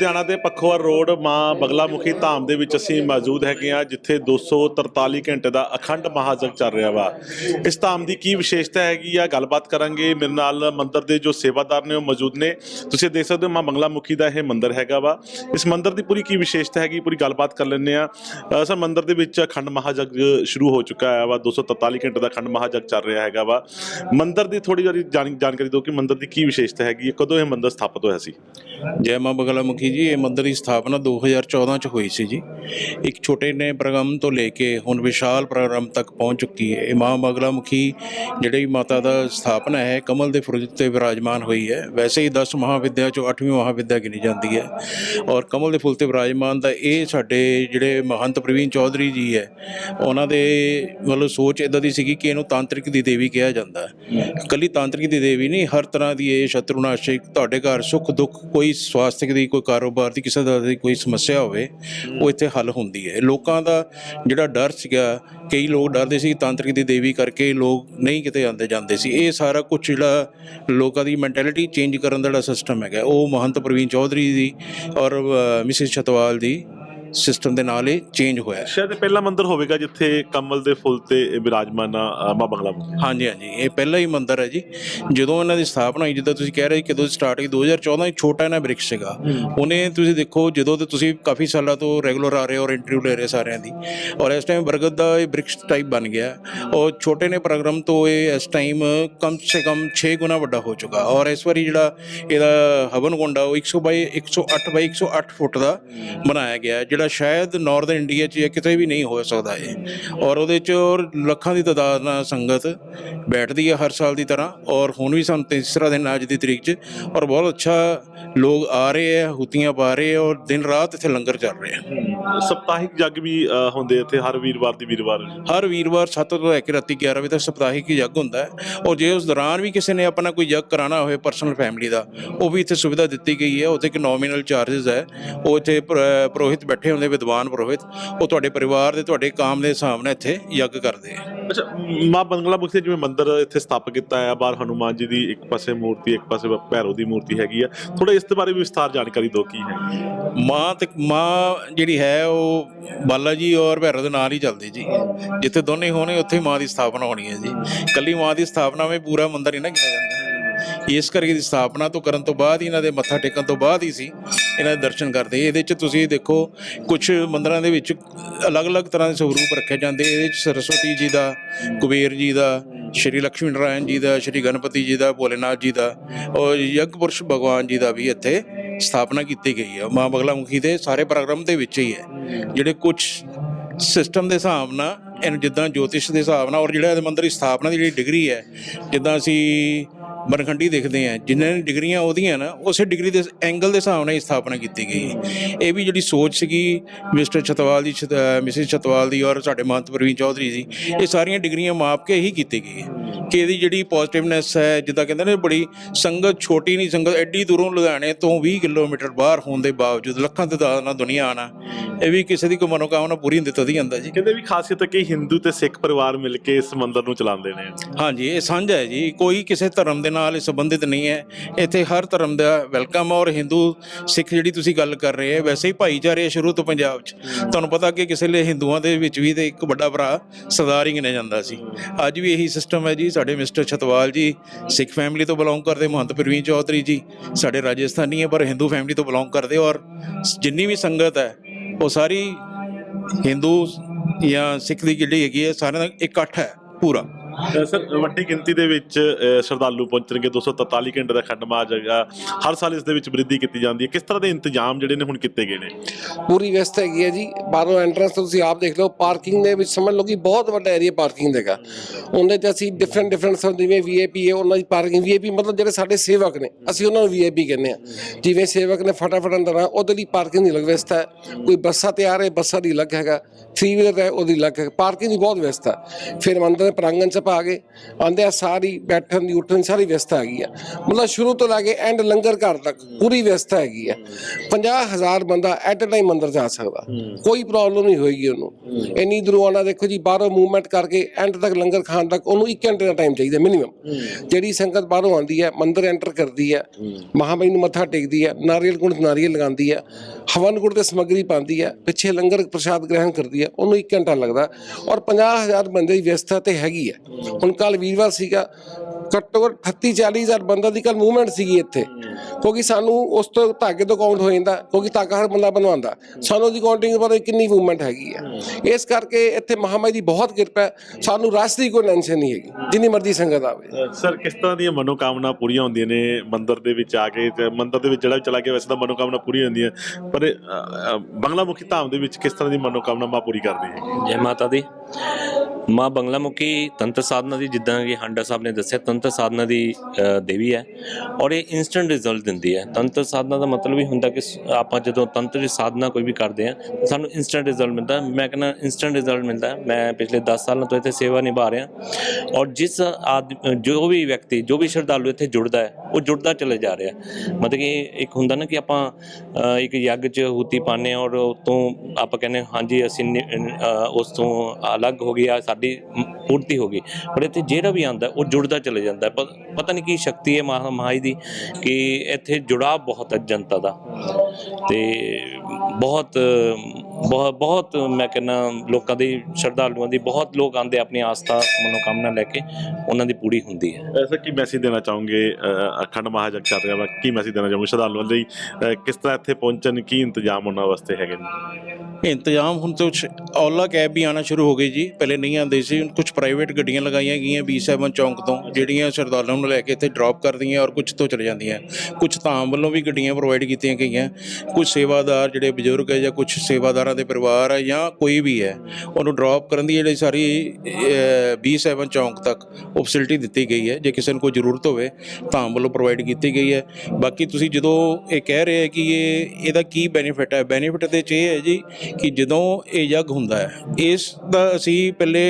ਲੁਧਿਆਣਾ ਦੇ ਪਖੋਵਾਰ ਰੋਡ ਮਾਂ ਬਗਲਾਮੁਖੀ ਧਾਮ ਦੇ ਵਿੱਚ ਅਸੀਂ ਮੌਜੂਦ ਹੈਗੇ ਆ ਜਿੱਥੇ 243 ਘੰਟੇ ਦਾ ਅਖੰਡ ਮਹਾਜਗ ਚੱਲ ਰਿਹਾ ਵਾ। ਇਸ ਧਾਮ ਦੀ ਕੀ ਵਿਸ਼ੇਸ਼ਤਾ ਹੈਗੀ ਆ, ਗੱਲਬਾਤ ਕਰਾਂਗੇ। ਮੇਰੇ ਨਾਲ ਮੰਦਰ ਦੇ ਜੋ ਸੇਵਾਦਾਰ ਨੇ ਉਹ ਮੌਜੂਦ ਨੇ। ਤੁਸੀਂ ਦੇਖ ਸਕਦੇ ਹੋ ਮਾਂ ਬਗਲਾਮੁਖੀ ਦਾ ਇਹ ਮੰਦਰ ਹੈਗਾ ਵਾ। ਇਸ ਮੰਦਰ ਦੀ ਪੂਰੀ ਕੀ ਵਿਸ਼ੇਸ਼ਤਾ ਹੈਗੀ, ਪੂਰੀ ਗੱਲਬਾਤ ਕਰ ਲੈਂਦੇ ਆ ਸਰ, ਮੰਦਰ ਦੇ ਵਿੱਚ ਅਖੰਡ ਮਹਾਜਗ ਸ਼ੁਰੂ ਹੋ ਚੁੱਕਾ ਹੈ ਵਾ। 243 ਘੰਟੇ ਦਾ ਅਖੰਡ ਮਹਾਜਗ ਚੱਲ ਰਿਹਾ ਹੈਗਾ ਵਾ। ਮੰਦਰ ਦੀ ਥੋੜੀ ਜਿਹੀ ਜਾਣ- ਜਾਣਕਾਰੀ ਦਿਓ ਕਿ ਮੰਦਰ ਦੀ ਕੀ ਵਿਸ਼ੇਸ਼ਤਾ ਹੈਗੀ ਹੈ, ਕਦੋਂ ਇਹ ਮੰਦਰ ਸਥਾਪਿਤ ਹੋਇਆ ਸੀ? ਜੈ ਮਾਂ ਬਗਲਾਮੁਖੀ ਜੀ, ਇਹ ਮੰਦਿਰ ਦੀ ਸਥਾਪਨਾ 2014 ਚ ਹੋਈ ਸੀ ਜੀ। ਇੱਕ ਛੋਟੇ ਨੇ ਪ੍ਰੋਗਰਾਮ ਤੋਂ ਲੈ ਕੇ ਹੁਣ ਵਿਸ਼ਾਲ ਪ੍ਰੋਗਰਾਮ ਤੱਕ ਪਹੁੰਚ ਚੁੱਕੀ ਹੈ। ਇਹ ਮਾਂ ਬਗਲਾਮੁਖੀ ਜਿਹੜੀ ਮਾਤਾ ਦਾ ਸਥਾਪਨਾ ਹੈ, ਕਮਲ ਦੇ ਫੁੱਲ ਤੇ ਵਿਰਾਜਮਾਨ ਹੋਈ ਹੈ। ਵੈਸੇ ਹੀ 10 ਮਹਾਵਿਦਿਆ ਚੋਂ 8ਵੀਂ ਮਹਾਵਿਦਿਆ ਗਿਣੀ ਜਾਂਦੀ ਹੈ। ਔਰ ਕਮਲ ਦੇ ਫੁੱਲ ਤੇ ਵਿਰਾਜਮਾਨ ਦਾ ਇਹ ਸਾਡੇ ਜਿਹੜੇ ਮਹੰਤ ਪ੍ਰਵੀਨ ਚੌਧਰੀ ਜੀ ਹੈ, ਉਹਨਾਂ ਦੇ ਮਤਲਬ ਸੋਚ ਇਦਾਂ ਦੀ ਸੀਗੀ ਕਿ ਇਹਨੂੰ ਤਾਂਤਰਿਕ ਦੀ ਦੇਵੀ ਕਿਹਾ ਜਾਂਦਾ ਹੈ। ਕੱਲੀ ਤਾਂਤਰਿਕ ਦੀ ਦੇਵੀ ਨਹੀਂ, ਹਰ ਤਰ੍ਹਾਂ ਦੀ ਇਹ ਸ਼ਤਰੂਨਾਸ਼ਕ ਤੁਹਾਡੇ ਘਰ ਸੁੱਖ ਦੁੱਖ ਕੋਈ ਸਵਾਸਥਿਕ ਦੀ, ਕੋਈ ਕਾਰੋਬਾਰ ਦੀ ਕਿਸੇ ਤਰ੍ਹਾਂ ਦੀ ਕੋਈ ਸਮੱਸਿਆ ਹੋਵੇ, ਉਹ ਇੱਥੇ ਹੱਲ ਹੁੰਦੀ ਹੈ। ਲੋਕਾਂ ਦਾ ਜਿਹੜਾ ਡਰ ਸੀਗਾ, ਕਈ ਲੋਕ ਡਰਦੇ ਸੀ ਤਾਂਤਰਿਕ ਦੀ ਦੇਵੀ ਕਰਕੇ ਲੋਕ ਨਹੀਂ ਕਿਤੇ ਆਉਂਦੇ ਜਾਂਦੇ ਸੀ। ਇਹ ਸਾਰਾ ਕੁਝ ਜਿਹੜਾ ਲੋਕਾਂ ਦੀ ਮੈਂਟੈਲਿਟੀ ਚੇਂਜ ਕਰਨ ਦਾ ਜਿਹੜਾ ਸਿਸਟਮ ਹੈਗਾ, ਉਹ ਮਹੰਤ ਪ੍ਰਵੀਨ ਚੌਧਰੀ ਦੀ ਔਰ ਮਿਸਿਸ ਛਤਵਾਲ ਦੀ ਸਿਸਟਮ ਦੇ ਨਾਲ ਇਹ ਚੇਂਜ ਹੋਇਆ ਹੈ। ਸ਼ਾਇਦ ਇਹ ਪਹਿਲਾ ਮੰਦਿਰ ਹੋਵੇਗਾ ਜਿੱਥੇ ਕਮਲ ਦੇ ਫੁੱਲ ਤੇ ਵਿਰਾਜਮਾਨ ਆ, ਮਾਂ ਬਗਲਾਮੁਖੀ ਹਾਂਜੀ ਹਾਂਜੀ। ਇਹ ਪਹਿਲਾ ਹੀ ਮੰਦਿਰ ਹੈ ਜੀ। ਜਦੋਂ ਇਹਨਾਂ ਦੀ ਸਥਾਪਨਾ ਹੋਈ ਜਿੱਦਾਂ ਤੁਸੀਂ ਕਹਿ ਰਹੇ ਕਦੋਂ ਸਟਾਰਟ ਹੋਈ 2014 ਵਿੱਚ ਛੋਟਾ ਇਹਨਾਂ ਬ੍ਰਿਕਸ ਸੀਗਾ ਉਹਨੇ ਤੁਸੀਂ ਦੇਖੋ ਜਦੋਂ ਤੇ ਤੁਸੀਂ ਕਾਫੀ ਸਾਲਾਂ ਤੋਂ ਰੈਗੂਲਰ ਆ ਰਹੇ ਹੋ ਔਰ ਇੰਟਰਵਿਊ ਲੈ ਰਹੇ ਸਾਰਿਆਂ ਦੀ ਔਰ ਇਸ ਟਾਈਮ ਬਰਗਦ ਦਾ ਇਹ ਬ੍ਰਿਕਸ ਟਾਈਪ ਬਣ ਗਿਆ ਔਰ ਛੋਟੇ ਨੇ ਪ੍ਰੋਗਰਾਮ ਤੋਂ ਇਹ ਇਸ ਟਾਈਮ ਕਮ ਸੇ ਕਮ 6 ਗੁਣਾ ਵੱਡਾ ਹੋ ਚੁੱਕਾ। ਔਰ ਇਸ ਵਾਰੀ ਜਿਹੜਾ ਇਹਦਾ ਹਵਨ ਕੁੰਡਾ ਉਹ 100 ਬਾਈ 108 ਬਾਈ 108 ਫੁੱਟ ਦਾ ਬਣਾਇਆ ਗਿਆ ਹੈ, ਜਿਹੜਾ ਸ਼ਾਇਦ ਨਾਰਥ ਇੰਡੀਆ 'ਚ ਜਾਂ ਕਿਤੇ ਵੀ ਨਹੀਂ ਹੋ ਸਕਦਾ ਇਹ। ਔਰ ਉਹਦੇ 'ਚ ਔਰ ਲੱਖਾਂ ਦੀ ਤਾਦਾਦ ਨਾਲ ਸੰਗਤ ਬੈਠਦੀ ਹੈ ਹਰ ਸਾਲ ਦੀ ਤਰ੍ਹਾਂ। ਔਰ ਹੁਣ ਵੀ ਸਾਨੂੰ ਤੀਸਰਾ ਦਿਨ ਅੱਜ ਦੀ ਤਰੀਕ 'ਚ ਔਰ ਬਹੁਤ ਅੱਛਾ ਲੋਕ ਆ ਰਹੇ ਹੈ ਹੁਤੀਆਂ ਪਾ ਰਹੇ ਹੈ ਔਰ ਦਿਨ ਰਾਤ ਇੱਥੇ ਲੰਗਰ ਚੱਲ ਰਿਹਾ ਹੈ। ਸਪਤਾਹਿਕ ਜੱਗ ਵੀ ਹੁੰਦੇ ਇੱਥੇ ਹਰ ਵੀਰਵਾਰ ਦੀ ਵੀਰਵਾਰ। ਹਰ ਵੀਰਵਾਰ 7 ਤੋਂ ਲੈ ਕੇ ਰਾਤੀ 11 ਵਜੇ ਤੱਕ ਸਪਤਾਹਿਕ ਯੱਗ ਹੁੰਦਾ ਹੈ। ਔਰ ਜੇ ਉਸ ਦੌਰਾਨ ਵੀ ਕਿਸੇ ਨੇ ਆਪਣਾ ਕੋਈ ਯੱਗ ਕਰਾਉਣਾ ਹੋਵੇ ਪਰਸਨਲ ਫੈਮਿਲੀ ਦਾ ਉਹ ਵੀ ਇੱਥੇ ਸੁਵਿਧਾ ਦਿੱਤੀ ਗਈ ਹੈ। ਉੱਥੇ ਇੱਕ ਨੋਮੀਨਲ ਚਾਰजेस ਹੈ। ਉਹ ਇੱਥੇ ਪਰ- ਪੁਰੋਹਿਤ ਬੈਠੇ ਹੁੰਦੇ ਵਿਦਵਾਨ ਪੁਰੋਹਿਤ ਉਹ ਤੁਹਾਡੇ ਪਰਿਵਾਰ ਦੇ ਤੁਹਾਡੇ ਕਾਮ ਦੇ ਹਿਸਾਬ ਨਾਲ ਇੱਥੇ ਯੱਗ ਕਰਦੇ ਆ। ਅੱਛਾ ਮਾਂ ਬਗਲਾਮੁਖੀ ਦੇ ਜਿਵੇਂ ਮੰਦਿਰ ਇੱਥੇ ਸਥਾਪਿਤ ਕੀਤਾ ਹੈ ਬਾਹਰ ਹਨੂਮਾਨ ਜੀ ਦੀ ਇੱਕ ਪਾਸੇ ਮੂਰਤੀ ਇੱਕ ਪਾਸੇ ਭੈਰੋ ਦੀ ਮੂਰਤੀ ਹੈਗੀ ਆ। ਥੋੜਾ ਇਸ ਦੇ ਬਾਰੇ ਵੀ ਵਿਸਥਾਰ ਜਾਣਕਾਰੀ ਦਿਓ ਕੀ ਹੈ? ਮਾਂ ਤੇ ਮਾਂ ਜਿਹੜੀ ਹੈ ਉਹ ਬਾਲਾ ਜੀ ਔਰ ਭੈਰੋ ਦੇ ਨਾਲ ਹੀ ਚੱਲਦੀ ਜੀ। ਜਿੱਥੇ ਦੋਨੇ ਹੋਣੇ ਉੱਥੇ ਹੀ ਮਾਂ ਦੀ ਸਥਾਪਨਾ ਹੋਣੀ ਹੈ ਜੀ। ਕੱਲੀ ਮਾਂ ਦੀ ਸਥਾਪਨਾ ਵਿੱਚ ਪੂਰਾ ਮੰਦਿਰ ਹੀ ਨਾ ਗਿਣਿਆ ਜਾਂਦਾ। ਇਸ ਕਰਕੇ ਦੀ ਸਥਾਪਨਾ ਤੋਂ ਕਰਨ ਤੋਂ ਬਾਅਦ ਹੀ ਇਹਨਾਂ ਦੇ ਮੱਥਾ ਟੇਕਣ ਤੋਂ ਬਾਅਦ ਹੀ ਸੀ ਇਹਨਾਂ ਦੇ ਦਰਸ਼ਨ ਕਰਦੇ ਇਹਦੇ ਚ ਤੁਸੀਂ ਦੇਖੋ ਕੁਝ ਮੰਦਰਾਂ ਦੇ ਵਿੱਚ ਅਲੱਗ-ਅਲੱਗ ਤਰ੍ਹਾਂ ਦੇ ਸਰੂਪ ਰੱਖੇ ਜਾਂਦੇ। ਇਹਦੇ ਚ ਸਰਸਵਤੀ ਜੀ ਦਾ, ਕੁਬੇਰ ਜੀ ਦਾ, ਸ਼੍ਰੀ ਲక్ష్ਮੀ ਨਾਰਾਇਣ ਜੀ ਦਾ, ਸ਼੍ਰੀ ਗਣਪਤੀ ਜੀ ਦਾ, ਭੋਲੇਨਾਥ ਜੀ ਦਾ ਔਰ ਯੱਗ ਪੁਰਸ਼ ਭਗਵਾਨ ਜੀ ਦਾ ਵੀ ਇੱਥੇ ਸਥਾਪਨਾ ਕੀਤੀ ਗਈ ਹੈ। ਮਾਂ ਬਗਲਾਮੁਖੀ ਦੇ ਸਾਰੇ ਪ੍ਰੋਗਰਾਮ ਦੇ ਵਿੱਚ ਹੀ ਹੈ। ਜਿਹੜੇ ਕੁਝ ਸਿਸਟਮ ਦੇ ਹਿਸਾਬ ਨਾਲ, ਇਹਨੂੰ ਜਿੱਦਾਂ ਜੋਤਿਸ਼ ਦੇ ਹਿਸਾਬ ਨਾਲ ਔਰ ਜਿਹੜਾ ਇਹਦੇ ਮੰਦਰ ਦੀ ਸਥਾਪਨਾ ਦੀ ਜਿਹੜੀ ਡਿਗਰੀ ਹੈ, ਜਿੱਦਾਂ ਅਸੀਂ ਬਰਖੰਡੀ ਦੇਖਦੇ ਆ। ਜਿੰਨਾਂ ਨੇ ਡਿਗਰੀਆਂ ਉਹਦੀਆਂ ਨਾ ਉਸੇ ਡਿਗਰੀ ਦੇ ਐਂਗਲ ਦੇ ਹਿਸਾਬ ਨਾਲ ਹੀ ਸਥਾਪਨਾ ਕੀਤੀ ਗਈ। ਇਹ ਵੀ ਜਿਹੜੀ ਸੋਚ ਸੀਗੀ ਮਿਸਟਰ ਛਤਵਾਲ ਦੀ ਮਿਸਿਸ ਛਤਵਾਲ ਦੀ ਔਰ ਸਾਡੇ ਮਹੰਤ ਪ੍ਰਵੀਨ ਚੌਧਰੀ ਜੀ ਇਹ ਸਾਰੀਆਂ ਡਿਗਰੀਆਂ ਮਾਪ ਕੇ ਹੀ ਕੀਤੀ ਗਈ। ਕਿ ਇਹਦੀ ਜਿਹੜੀ ਪੋਜ਼ਿਟਿਵਨੈਸ ਹੈ ਜਿੱਦਾਂ ਕਹਿੰਦੇ ਨੇ ਬੜੀ ਸੰਗਤ ਛੋਟੀ ਨਹੀਂ ਸੰਗਤ ਐਡੀ ਦੂਰੋਂ ਲੁਧਿਆਣੇ ਤੋਂ 20 ਕਿਲੋਮੀਟਰ ਬਾਹਰ ਹੋਣ ਦੇ ਬਾਵਜੂਦ ਲੱਖਾਂ ਤਾਦਾਦ ਨਾਲ ਦੁਨੀਆ ਆਣਾ ਇਹ ਵੀ ਕਿਸੇ ਦੀ ਕੋਈ ਮਨੋਕਾਮਨਾ ਪੂਰੀ ਹੁੰਦੀ ਤਦ ਆਂਦਾ ਜੀ। ਕਹਿੰਦੇ ਵੀ ਖਾਸੀਅਤ ਹੈ ਕਿ ਹਿੰਦੂ ਤੇ ਸਿੱਖ ਪਰਿਵਾਰ ਮਿਲ ਕੇ ਇਸ ਮੰਦਿਰ ਨੂੰ ਚਲਾਉਂਦੇ ਨੇ। ਹਾਂਜੀ ਇਹ ਸਾਂਝਾ ਹੈ ਜੀ। ਕੋਈ ਕਿਸੇ ਧਰਮ ਦੇ ਨਾਲ ਇਹ ਸੰਬੰਧਿਤ ਨਹੀਂ ਹੈ। ਇੱਥੇ ਹਰ ਧਰਮ ਦਾ ਵੈਲਕਮ ਔਰ ਹਿੰਦੂ, ਸਿੱਖ ਜਿਹੜੀ ਤੁਸੀਂ ਗੱਲ ਕਰ ਰਹੇ ਹੈ, ਵੈਸੇ ਹੀ ਭਾਈਚਾਰੇ ਸ਼ੁਰੂ ਤੋਂ ਪੰਜਾਬ 'ਚ। ਤੁਹਾਨੂੰ ਪਤਾ ਕਿ ਕਿਸੇ ਲਈ ਹਿੰਦੂਆਂ ਦੇ ਵਿੱਚ ਵੀ ਤੇ ਇੱਕ ਵੱਡਾ ਭਰਾ ਸਰਦਾਰ ਹੀ ਗਿਣਿਆ ਜਾਂਦਾ ਸੀ। ਅੱਜ ਵੀ ਇਹੀ ਸਿਸਟਮ ਹੈ ਜੀ, ਸਾਡੇ ਮਿਸਟਰ ਛਤਵਾਲ ਜੀ, ਸਿੱਖ ਫੈਮਿਲੀ ਤੋਂ ਬਿਲੋਂਗ ਕਰਦੇ, ਮਹੰਤ ਪ੍ਰਵੀਨ ਚੌਧਰੀ ਜੀ, ਸਾਡੇ ਰਾਜਸਥਾਨੀ ਹੈ, ਪਰ ਹਿੰਦੂ ਫੈਮਿਲੀ ਤੋਂ ਬਿਲੋਂਗ ਕਰਦੇ ਔਰ ਜਿੰਨੀ ਵੀ ਸੰਗਤ ਹੈ, ਉਹ ਸਾਰੀ ਹਿੰਦੂ ਜਾਂ ਸਿੱਖ ਦੀ ਜਿਹੜੀ ਹੈਗੀ ਹੈ, ਸਾਰਿਆਂ ਦਾ ਇਕੱਠ ਹੈ ਪੂਰਾ। ਸਰ ਵੱਡੀ ਗਿਣਤੀ ਦੇ ਵਿੱਚ ਅ, ਸ਼ਰਧਾਲੂ ਪਹੁੰਚਣਗੇ। 243 ਘੰਟੇ ਦਾ ਖੰਡ ਮਹਾਯਗ ਹੈਗਾ। ਹਰ ਸਾਲ ਇਸ ਦੇ ਵਿੱਚ ਵ੍ਰਿੱਧੀ ਕੀਤੀ ਜਾਂਦੀ ਹੈ। ਕਿਸ ਤਰ੍ਹਾਂ ਦੇ ਇੰਤਜ਼ਾਮ ਜਿਹੜੇ ਨੇ ਹੁਣ ਕੀਤੇ ਗਏ ਨੇ? ਪੂਰੀ ਵਿਵਸਥਾ ਹੈਗੀ ਹੈ ਜੀ। ਬਾਹਰੋਂ ਐਂਟਰੈਂਸ ਤੁਸੀਂ ਆਪ ਦੇਖ ਲਓ ਪਾਰਕਿੰਗ ਦੇ ਵਿੱਚ ਸਮਝ ਲਓ ਕਿ ਬਹੁਤ ਵੱਡਾ ਏਰੀਆ ਪਾਰਕਿੰਗ ਦੇਗਾ ਉਹਦੇ ਤੇ ਅਸੀਂ ਡਿਫਰੈਂਟ ਡਿਫਰੈਂਟ ਸਭ ਜਿਵੇਂ ਵੀਆਈਪੀ ਹੈ ਉਹਨਾਂ ਦੀ ਪਾਰਕਿੰਗ ਵੀਆਈਪੀ ਮਤਲਬ ਜਿਹੜੇ ਸਾਡੇ ਸੇਵਕ ਨੇ ਅਸੀਂ ਉਹਨਾਂ ਨੂੰ ਵੀਆਈਪੀ ਕਹਿੰਦੇ ਆ ਜਿਵੇਂ ਸੇਵਕ ਨੇ ਫਟਾਫਟ ਅੰਦਰ ਆ ਉਹਦੇ ਲਈ ਪਾਰਕਿੰਗ ਦੀ ਅਲੱਗ ਵਿਵਸਥਾ ਹੈ। ਕੋਈ ਬੱਸਾਂ ਤੇ ਆ ਰਹੇ ਬੱਸਾਂ ਦੀ ਅਲੱਗ ਹੈਗਾ। ਥ੍ਰੀ ਵੀਲਰ ਹੈ ਉਹਦੀ ਲੱਗ ਪਾਰਕਿੰਗ ਦੀ ਬਹੁਤ ਵਿਵਸਥਾ। ਫਿਰ ਮੰਦਰ ਦੇ ਪ੍ਰਾਂਗਣ ਚ ਪਾ ਕੇ ਆਂਦੇ ਆ ਸਾਰੀ ਬੈਠਣ ਦੀ ਉੱਠਣ ਦੀ ਸਾਰੀ ਵਿਵਸਥਾ ਹੈਗੀ ਆ। ਮਤਲਬ ਸ਼ੁਰੂ ਤੋਂ ਲੈ ਕੇ ਐਂਡ ਲੰਗਰ ਘਰ ਤੱਕ ਪੂਰੀ ਵਿਵਸਥਾ ਹੈਗੀ ਆ। 50000 ਬੰਦਾ ਐਟ ਅ ਟਾਈਮ ਮੰਦਰ ਜਾ ਸਕਦਾ। ਕੋਈ ਪ੍ਰੋਬਲਮ ਨਹੀਂ ਹੋਏਗੀ ਉਹਨੂੰ। ਇੰਨੀ ਦੂਰੋਂ ਆਉਣਾ ਦੇਖੋ ਜੀ ਬਾਹਰੋਂ ਮੂਵਮੈਂਟ ਕਰਕੇ ਐਂਡ ਤੱਕ ਲੰਗਰ ਖਾਣ ਤੱਕ ਉਹਨੂੰ 1 ਘੰਟੇ ਦਾ ਟਾਈਮ ਚਾਹੀਦਾ ਮਿਨੀਮਮ ਜਿਹੜੀ ਸੰਗਤ ਬਾਹਰੋਂ ਆਉਂਦੀ ਹੈ ਮੰਦਰ ਐਂਟਰ ਕਰਦੀ ਹੈ ਮਹਾਮਾਈ ਨੂੰ ਮੱਥਾ ਟੇਕਦੀ ਹੈ ਨਾਰੀਅਲ ਗੁਣ ਨਾਰੀਅਲ ਲਗਾਉਂਦੀ ਹੈ ਹਵਨ ਗੁੜ ਤੇ ਸਮੱਗਰੀ ਪਾਉਂਦੀ ਹੈ ਪਿੱਛੇ ਲੰਗਰ ਪ੍ਰਸ਼ਾਦ ਗ੍ਰਹਿਣ ਕਰਦੀ ਹੈ, ਉਹਨੂੰ 1 ਘੰਟਾ ਲੱਗਦਾ। ਔਰ 50000 ਬੰਦੇ ਦੀ ਵਿਵਸਥਾ ਤੇ ਹੈਗੀ ਹੈ। ਹੁਣ ਕੱਲ ਵੀਰਵਾਰ ਸੀਗਾ ਘੱਟੋ ਘੱਟ 38 40000 ਬੰਦਾ ਦੀ ਕੱਲ ਮੂਵਮੈਂਟ ਸੀਗੀ ਇੱਥੇ। ਕਿਉਂਕਿ ਸਾਨੂੰ ਉਸ ਤੋਂ ਧਾਗੇ ਤੋਂ ਕਾਊਂਟ ਹੋ ਜਾਂਦਾ ਕਿਉਂਕਿ ਧਾਗਾ ਹਰ ਬੰਦਾ ਬਣਵਾਉਂਦਾ। ਸਾਨੂੰ ਦੀ ਕਾਊਂਟਿੰਗ ਪਰ ਕਿੰਨੀ ਮੂਵਮੈਂਟ ਹੈਗੀ ਹੈ ਇਸ ਕਰਕੇ ਇੱਥੇ ਮਹਾਮਾਈ ਦੀ ਬਹੁਤ ਕਿਰਪਾ ਹੈ। ਸਾਨੂੰ ਰਸ ਦੀ ਕੋਈ ਟੈਨਸ਼ਨ ਨਹੀਂ ਹੈਗੀ ਜਿੰਨੀ ਮਰਜ਼ੀ ਸੰਗਤ ਆਵੇ। ਸਰ ਕਿਸ ਤਰ੍ਹਾਂ ਦੀਆਂ ਮਨੋਕਾਮਨਾ ਪੂਰੀਆਂ ਹੁੰਦੀਆਂ ਨੇ ਮੰਦਿਰ ਦੇ ਵਿੱਚ ਆ ਕੇ? ਤੇ ਮੰਦਿਰ ਦੇ ਵਿੱਚ ਜਿਹੜਾ ਵੀ ਚਲਾ ਗਿਆ ਵੈਸੇ ਤਾਂ ਮਨੋਕਾਮਨਾ ਪੂਰੀ ਹੁੰਦੀ ਹੈ ਪਰ ਬੰਗਲਾ ਮੁਖੀ ਧਾਮ ਦੇ ਵਿੱਚ ਕਿਸ ਤਰ੍ਹਾਂ ਦੀ ਮਨੋਕਾਮਨਾ ਮਾਂ ਪੂਰੀ ਕਰਦੀ ਹੈ? ਜੈ ਮਾਤਾ ਦੀ। ਮਾਂ ਬੰਗਲਾ ਮੁਖੀ ਤੰਤਰ ਸਾਧਨਾ ਦੀ, ਜਿੱਦਾਂ ਕਿ ਹਾਂਡਾ ਸਾਹਿਬ ਨੇ ਦੱਸਿਆ, ਤੰਤਰ ਸਾਧਨਾ ਦੀ ਦੇਵੀ ਹੈ ਔਰ ਇਹ ਇਨਸਟੈਂਟ ਰਿਜ਼ਲਟ ਦਿੰਦੀ ਹੈ। ਤੰਤਰ ਸਾਧਨਾ ਦਾ ਮਤਲਬ ਹੀ ਹੁੰਦਾ ਕਿ ਆਪਾਂ ਜਦੋਂ ਤੰਤਰ ਦੀ ਸਾਧਨਾ ਕੋਈ ਵੀ ਕਰਦੇ ਆ ਸਾਨੂੰ ਇਨਸਟੈਂਟ ਰਿਜ਼ਲਟ ਮਿਲਦਾ ਮੈਂ ਕਹਿੰਦਾ ਇਨਸਟੈਂਟ ਰਿਜ਼ਲਟ ਮਿਲਦਾ ਮੈਂ ਪਿਛਲੇ 10 ਸਾਲਾਂ ਤੋਂ ਇੱਥੇ ਸੇਵਾ ਨਿਭਾ ਰਿਹਾ ਔਰ ਜਿਸ ਆਦਮੀ ਜੋ ਵੀ ਵਿਅਕਤੀ, ਜੋ ਵੀ ਸ਼ਰਧਾਲੂ ਇੱਥੇ ਜੁੜਦਾ ਹੈ, ਉਹ ਜੁੜਦਾ ਚਲੇ ਜਾ ਰਿਹਾ ਮਤਲਬ ਕਿ ਇੱਕ ਹੁੰਦਾ ਨਾ ਕਿ ਆਪਾਂ ਇੱਕ ਯੱਗ 'ਚ ਹੂਤੀ ਪਾਉਂਦੇ ਹਾਂ ਔਰ ਉਹ ਤੋਂ ਆਪਾਂ ਕਹਿੰਦੇ ਹਾਂਜੀ, ਅਸੀਂ ਉਸ ਤੋਂ ਅਲੱਗ ਹੋ ਗਿਆ ਸਾਡੀ ਮ- ਪੂਰਤੀ ਹੋ ਗਈ ਪਰ ਇੱਥੇ ਜਿਹੜਾ ਵੀ ਆਉਂਦਾ, ਉਹ ਜੁੜਦਾ ਚਲੇ ਜਾਂਦਾ ਹੈ। ਪਤਾ ਨਹੀਂ ਕੀ ਸ਼ਕਤੀ ਹੈ ਮਹਾ, ਮਹਾਈ ਦੀ ਕਿ ਇੱਥੇ ਜੁੜਾਅ ਬਹੁਤ ਹੈ ਜਨਤਾ ਦਾ ਤੇ ਬਹੁਤ ਬਹੁਤ ਬਹੁਤ ਮੈਂ ਕਹਿੰਦਾ ਲੋਕਾਂ ਦੀ ਸ਼ਰਧਾਲੂਆਂ ਦੀ ਬਹੁਤ ਲੋਕ ਆਉਂਦੇ ਆਪਣੀ ਆਸਥਾ ਮਨੋਕਾਮਨਾ ਲੈ ਕੇ ਉਹਨਾਂ ਦੀ ਪੂਰੀ ਹੁੰਦੀ ਹੈ। ਐਸਾ ਕੀ ਮੈਸੇਜ ਦੇਣਾ ਚਾਹੋਗੇ ਅ, ਅਖੰਡ ਮਹਾਜਗ ਚੱਲ ਰਿਹਾ ਵਾ? ਕੀ ਮੈਸੇਜ ਦੇਣਾ ਚਾਹੋਗੇ ਸ਼ਰਧਾਲੂਆਂ ਲਈ? ਕਿਸ ਤਰ੍ਹਾਂ ਇੱਥੇ ਪਹੁੰਚਣ ਕੀ ਇੰਤਜ਼ਾਮ ਉਹਨਾਂ ਵਾਸਤੇ ਹੈਗੇ ਨੇ? ਇੰਤਜ਼ਾਮ ਹੁਣ ਤੋਂ ਔਲਾ ਕੈਬ ਵੀ ਆਣਾ ਸ਼ੁਰੂ ਹੋ ਗਈ ਜੀ। ਪਹਿਲੇ ਨਹੀਂ ਆਉਂਦੇ ਸੀ ਕੁਝ ਪ੍ਰਾਈਵੇਟ ਗੱਡੀਆਂ ਲਗਾਈਆਂ ਗਈਆਂ B7 ਚੌਂਕ ਤੋਂ ਜਿਹੜੀਆਂ ਸ਼ਰਧਾਲੂਆਂ ਨੂੰ ਲੈ ਕੇ ਇੱਥੇ ਡ੍ਰੌਪ ਕਰਦੀਆਂ ਔਰ ਕੁਝ ਤੋਂ ਚਲੇ ਜਾਂਦੀਆਂ। ਕੁਝ ਧਾਮ ਵੱਲੋਂ ਵੀ ਗੱਡੀਆਂ ਪ੍ਰੋਵਾਈਡ ਕੀਤੀਆਂ ਗਈਆਂ। ਕੁਝ ਸੇਵਾਦਾਰ ਜਿਹੜੇ ਬਜ਼ੁਰਗ ਹੈ ਜਾਂ ਕੁਝ ਸੇਵਾਦਾਰਾਂ ਤਰ੍ਹਾਂ ਦੇ ਪਰਿਵਾਰ ਆ ਜਾਂ ਕੋਈ ਵੀ ਹੈ, ਉਹਨੂੰ ਡ੍ਰੌਪ ਕਰਨ ਦੀ ਜਿਹੜੀ ਸਾਰੀ 27 ਚੌਂਕ ਤੱਕ ਉਹ ਫੈਸਿਲਿਟੀ ਦਿੱਤੀ ਗਈ ਹੈ। ਜੇ ਕਿਸੇ ਨੂੰ ਕੋਈ ਜ਼ਰੂਰਤ ਹੋਵੇ ਤਾਂ ਵੱਲੋਂ ਪ੍ਰੋਵਾਈਡ ਕੀਤੀ ਗਈ ਹੈ। ਬਾਕੀ ਤੁਸੀਂ ਜਦੋਂ ਇਹ ਕਹਿ ਰਹੇ ਹੈ ਕਿ ਇਹ, ਇਹਦਾ ਕੀ ਬੈਨੀਫਿਟ ਹੈ ਬੈਨੀਫਿਟ ਤੇ ਇਹ ਹੈ ਜੀ ਕਿ ਜਦੋਂ ਇਹ ਯੱਗ ਹੁੰਦਾ ਹੈ, ਇਸ ਦਾ ਅਸੀਂ ਪਹਿਲੇ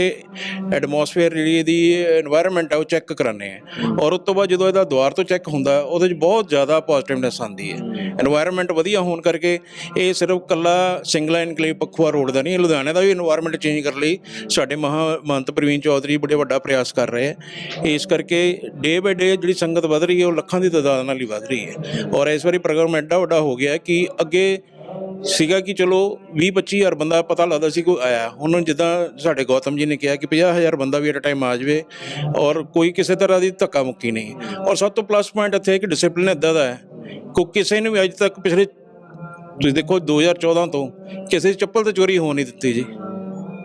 ਐਟਮੋਸਫੇਅਰ ਜਿਹੜੀ ਇਹਦੀ এনवायरमेंट ਆ ਉਹ ਚੈੱਕ ਕਰਾਨੇ ਆ ਔਰ ਉਸ ਤੋਂ ਬਾਅਦ ਜਦੋਂ ਇਹਦਾ ਦੁਆਰ ਤੋਂ ਚੈੱਕ ਹੁੰਦਾ, ਉਹਦੇ ਵਿੱਚ ਬਹੁਤ ਜ਼ਿਆਦਾ ਪੋਜ਼ਿਟਿਵਨੈਸ ਆਉਂਦੀ ਹੈ। এনवायरमेंट ਵਧੀਆ ਹੋਣ ਕਰਕੇ ਇਹ ਸਿਰਫ ਕੱਲਾ ਸਿੰਗਲ ਐਨਕਲੇਵ ਪਖੂਆ ਰੋਡ ਦਾ ਨਹੀਂ, ਲੁਧਿਆਣੇ ਦਾ ਵੀ এনवायरमेंट ਚੇਂਜ ਕਰਨ ਲਈ ਸਾਡੇ ਮਹਾ ਮਹੰਤ ਪ੍ਰਵੀਨ ਚੌਧਰੀ ਬੜੇ ਵੱਡਾ ਪ੍ਰਯਾਸ ਕਰ ਰਹੇ ਹੈ। ਇਸ ਕਰਕੇ ਡੇ ਬਾਏ ਡੇ ਜਿਹੜੀ ਸੰਗਤ ਵਧ ਰਹੀ ਹੈ, ਉਹ ਲੱਖਾਂ ਦੀ ਤਦਾਦ ਨਾਲ ਹੀ ਵਧ ਰਹੀ ਹੈ। ਔਰ ਇਸ ਵਾਰੀ ਪ੍ਰੋਗਰਾਮ ਐਡਾ ਵੱਡਾ ਹੋ ਗਿਆ ਕਿ ਅੱਗੇ ਸੀਗਾ ਕਿ ਚਲੋ 20 25 ਹਜ਼ਾਰ ਬੰਦਾ ਪਤਾ ਲੱਗਦਾ ਸੀ ਕੋਈ ਆਇਆ। ਹੁਣ ਜਿੱਦਾਂ ਸਾਡੇ ਗੌਤਮ ਜੀ ਨੇ ਕਿਹਾ ਕਿ 50 ਹਜ਼ਾਰ ਬੰਦਾ ਵੀ ਐਟ ਟਾਈਮ ਆ ਜਾਵੇ ਔਰ ਕੋਈ ਕਿਸੇ ਤਰ੍ਹਾਂ ਦੀ ਧੱਕਾ ਮੁੱਕੀ ਨਹੀਂ। ਔਰ ਸਭ ਤੋਂ ਪਲੱਸ ਪੁਆਇੰਟ ਇੱਥੇ ਹੈ ਕਿ ਡਿਸਪਲਿਨ ਇਦਾਂ ਦਾ ਹੈ। ਕੋ, ਕਿਸੇ ਨੂੰ ਵੀ ਅੱਜ ਤੱਕ ਪਿਛਲੇ ਤੁਸੀਂ ਦੇਖੋ 2014 ਤੋਂ ਕਿਸੇ ਚੱਪਲ ਤੇ ਚੋਰੀ ਹੋਣ ਨਹੀਂ ਦਿੱਤੀ ਜੀ।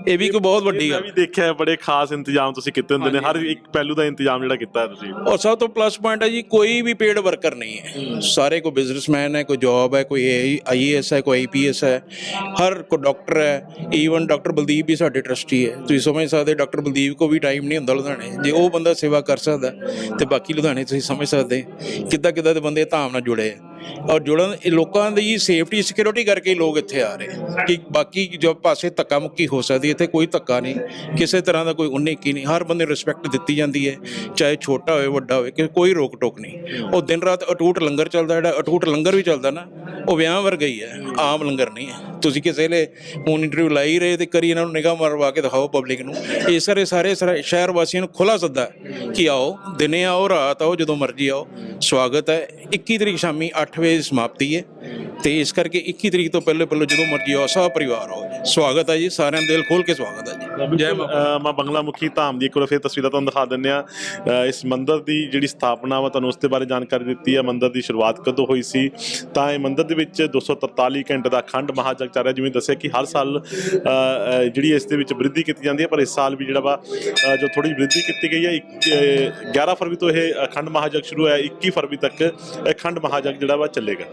ਇਹ ਵੀ ਕੋਈ ਬਹੁਤ ਵੱਡੀ ਮੈਂ ਗੱਲ। ਵੀ ਦੇਖਿਆ ਹੈ, ਬੜੇ ਖਾਸ ਇੰਤਜ਼ਾਮ ਤੁਸੀਂ ਕੀਤੇ ਹੁੰਦੇ ਨੇ। ਹਰ ਇੱਕ ਪਹਿਲੂ ਦਾ ਇੰਤਜ਼ਾਮ ਜਿਹੜਾ ਕੀਤਾ ਹੈ ਤੁਸੀਂ। ਔਰ ਸਭ ਤੋਂ ਪਲੱਸ ਪੁਆਇੰਟ ਹੈ ਜੀ ਕੋਈ ਵੀ ਪੇਡ ਵਰਕਰ ਨਹੀਂ ਹੈ। ਸਾਰੇ ਕੋਈ ਬਿਜ਼ਨਸਮੈਨ ਹੈ ਕੋਈ ਜੌਬ ਹੈ ਕੋਈ ਆਈਏਐਸ ਹੈ ਕੋਈ ਆਈਪੀਐਸ ਹੈ। ਹਰ ਕੋਈ ਡਾਕਟਰ ਹੈ। ਈਵਨ ਡਾਕਟਰ ਬਲਦੀਪ ਵੀ ਸਾਡੇ ਟਰਸਟੀ ਹੈ। ਤੁਸੀਂ ਸਮਝ ਸਕਦੇ ਡਾਕਟਰ ਬਲਦੀਪ ਕੋ ਵੀ ਟਾਈਮ ਨਹੀਂ ਹੁੰਦਾ ਲੁਧਿਆਣੇ। ਜੇ ਉਹ ਬੰਦਾ ਸੇਵਾ ਕਰ ਸਕਦਾ ਤੇ ਬਾਕੀ ਲੁਧਿਆਣੇ ਤੁਸੀਂ ਸਮਝ ਸਕਦੇ ਕਿੱਦਾਂ ਕਿੱਦਾਂ ਦੇ ਬੰਦੇ ਧਾਮ ਨਾਲ ਜੁੜੇ ਆ ਔਰ ਜੁੜਨ, ਇਹ ਲੋਕਾਂ ਦੀ ਸੇਫਟੀ ਸਿਕਿਉਰਿਟੀ ਕਰਕੇ ਹੀ ਲੋਕ ਇੱਥੇ ਆ ਰਹੇ ਕਿ ਬਾਕੀ ਜੋ ਪਾਸੇ ਧੱਕਾ ਮੁੱਕੀ ਹੋ ਸਕਦੀ ਇੱਥੇ ਕੋਈ ਧੱਕਾ ਨਹੀਂ। ਕਿਸੇ ਤਰ੍ਹਾਂ ਦਾ ਕੋਈ ਉਨੀ ਕੀ ਨਹੀਂ। ਹਰ ਬੰਦੇ ਨੂੰ ਰਿਸਪੈਕਟ ਦਿੱਤੀ ਜਾਂਦੀ ਹੈ। ਚਾਹੇ ਛੋਟਾ ਹੋਵੇ, ਵੱਡਾ ਹੋਵੇ, ਕਿ ਕੋਈ ਰੋਕ ਟੋਕ ਨਹੀਂ। ਉਹ ਦਿਨ ਰਾਤ ਅਟੂਟ ਲੰਗਰ ਚੱਲਦਾ, ਜਿਹੜਾ ਅਟੂਟ ਲੰਗਰ ਵੀ ਚੱਲਦਾ ਨਾ, ਉਹ ਵਿਆਹ ਵਰਗਾ ਹੀ ਹੈ। ਆਮ ਲੰਗਰ ਨਹੀਂ ਹੈ। ਤੁਸੀਂ ਕਿਸੇ ਵੇਲੇ ਹੁਣ ਇੰਟਰਵਿਊ ਲਾਈ ਰਹੇ ਤੇ ਕਰੀ ਇਹਨਾਂ ਨੂੰ ਨਿਗਾਹ ਮਰਵਾ ਕੇ ਦਿਖਾਓ ਪਬਲਿਕ ਨੂੰ। ਇਸ ਸਾਰੇ ਸਾਰੇ, ਸਰਾ- ਸ਼ਹਿਰ ਵਾਸੀਆਂ ਨੂੰ ਖੁੱਲਾ ਸੱਦਾ ਕਿ ਆਓ, ਦਿਨੇ ਆਓ, ਰਾਤ ਆਓ, ਜਦੋਂ ਮਰਜ਼ੀ ਆਓ। ਸਵਾਗਤ ਹੈ। 21 ਤਰੀਕ ਸ਼ਾਮੀ 8 ਵਜੇ ਸਮਾਪਤੀ ਹੈ। ਤੇ ਇਸ ਕਰਕੇ 21 ਤਰੀਕ ਤੋਂ ਪਹਿਲੇ ਪਹਿਲੇ ਜਦੋਂ ਮਰਜ਼ੀ ਆਓ ਸਭ ਪਰਿਵਾਰ ਆਓ। ਸਵਾਗਤ ਹੈ ਜੀ ਸਾਰਿਆਂ ਨੂੰ ਦਿਲ ਖੋਲ ਕੇ ਸਵਾਗਤ ਹੈ ਜੀ। ਜੈ ਮਾਂ ਬੰਗਲਾ ਮੁਖੀ ਧਾਮ ਦੀ ਇੱਕ ਵਾਰ ਫਿਰ ਤਸਵੀਰਾਂ ਤੁਹਾਨੂੰ ਦਿਖਾ ਦਿੰਦੇ ਆ ਇਸ ਮੰਦਿਰ ਦੀ ਜਿਹੜੀ ਸਥਾਪਨਾ ਵਾ ਤੁਹਾਨੂੰ ਉਸ ਦੇ ਬਾਰੇ ਜਾਣਕਾਰੀ ਦਿੱਤੀ ਹੈ। ਮੰਦਿਰ ਦੀ ਸ਼ੁਰੂਆਤ ਕਦੋਂ ਹੋਈ ਸੀ? ਤਾਂ ਇਹ ਮੰਦਿਰ ਦੇ ਵਿੱਚ 243 ਘੰਟੇ ਦਾ ਅਖੰਡ ਮਹਾਜਗ ਚੱਲ ਰਿਹਾ ਜਿਵੇਂ ਦੱਸਿਆ ਕਿ ਹਰ ਸਾਲ ਜਿਹੜੀ ਇਸ ਦੇ ਵਿੱਚ ਵ੍ਰਿੱਧੀ ਕੀਤੀ ਜਾਂਦੀ ਹੈ ਪਰ ਇਸ ਸਾਲ ਵੀ ਜਿਹੜਾ ਵਾ ਜੋ ਥੋੜੀ ਵ੍ਰਿੱਧੀ ਕੀਤੀ ਗਈ ਹੈ ਇੱਕ, ਅ, 11 ਫਰਵਰੀ ਤੋਂ ਇਹ ਅਖੰਡ ਮਹਾਜਗ ਸ਼ੁਰੂ ਹੋਇਆ 21 ਫਰਵਰੀ ਤੱਕ ਅਖੰਡ ਮਹਾਜਗ ਜਿਹੜਾ ਵਾ ਚੱਲੇਗਾ।